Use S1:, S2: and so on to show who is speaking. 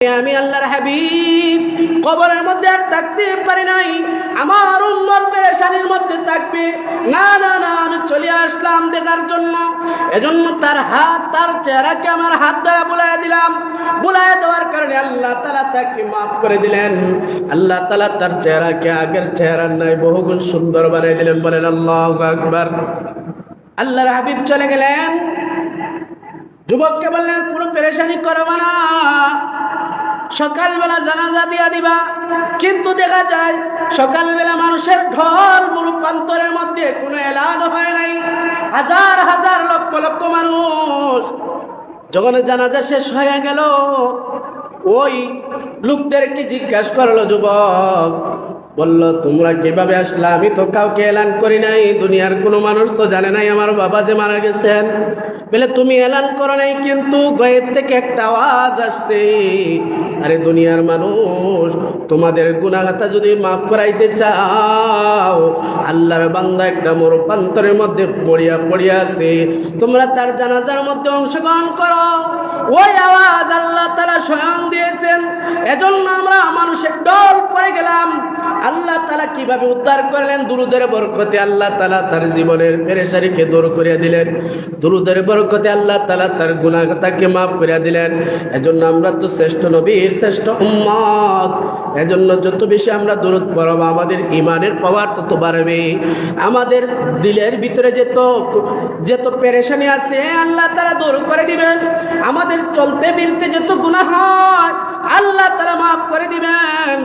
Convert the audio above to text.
S1: আমি আল্লাহর হাবিব। কবরের মধ্যে আর থাকতে পারি নাই। আমার উম্মত পেরেশানির মধ্যে থাকবে। না না না, আমি চলে আসলাম দেখার জন্য। এজন্য তার হাত, তার চেহারাকে আমার হাত দ্বারা বুলাই দিলাম। বুলাই দেওয়ার কারণে আল্লাহ তালা তাকে মাফ করে দিলেন। আল্লাহ তালা তার চেহারাকে আগের চেহারার নাই বহুগুণ সুন্দর বানিয়ে দিলেন। বলেন, আল্লাহ আকবার। আল্লাহর হাবিব চলে গেলেন। যুবককে বললেন, কোনো পেরেশানি করবে না। সকালবেলা জানাজা দিয়া দিবা। কিন্তু দেখা যায়, সকালবেলা মানুষের ঢল মুরুপান্তরের মধ্যে কোনো এলান হয় নাই। হাজার হাজার লক্ষ লক্ষ মানুষ যখন জানাজা শেষ হয়ে গেল, ওই লোকদেরকে জিজ্ঞাসা করল, যুবক বলল, তোমরা কীভাবে আসলে? আমি তো কাউকে এলান করি নাই। দুনিয়ার কোনো মানুষ তো জানে নাই আমার বাবা যে মারা গেছেন। বলে, তুমি এলান করো নাই, কিন্তু গয়েব থেকে একটা আওয়াজ আসছে। আরে, দুনিয়ার মানুষ, তোমাদের গুণাগাতা যদি মাফ করাইতে চাও, আল্লাহর বান্দা একটা মরুপান্তরের মধ্যে পড়িয়া পড়িয়া আছে। তোমরা তার জানাজার মধ্যে অংশগ্রহণ করো। ওই আওয়াজ আল্লাহ তালা স্বয়ং দিয়েছেন। এজন্য আমরা মানুষের দল পড়ে গেলাম। কীভাবে উদ্ধার করলেন? দুরুদের বরকতে আল্লাহ তালা তার জীবনের পেরেশারিকে দূর করে দিলেন। দুরুদের বরকতে আল্লাহ তালা তার গুণাগাতাকে মাফ করে দিলেন। এজন্য আমরা তো শ্রেষ্ঠ নবীর শ্রেষ্ঠ উম্মত। এজন্য যত বেশি আমরা দূরত পড়ব, আমাদের ইমানের পাওয়ার তত বাড়বে। আমাদের দিলের ভিতরে যেত যেত পেরেশানি আছে আল্লাহ তারা দূর করে দিবেন। আমাদের চলতে ফিরতে যেত গুণা হয়, আল্লাহ তারা মাফ করে দিবেন।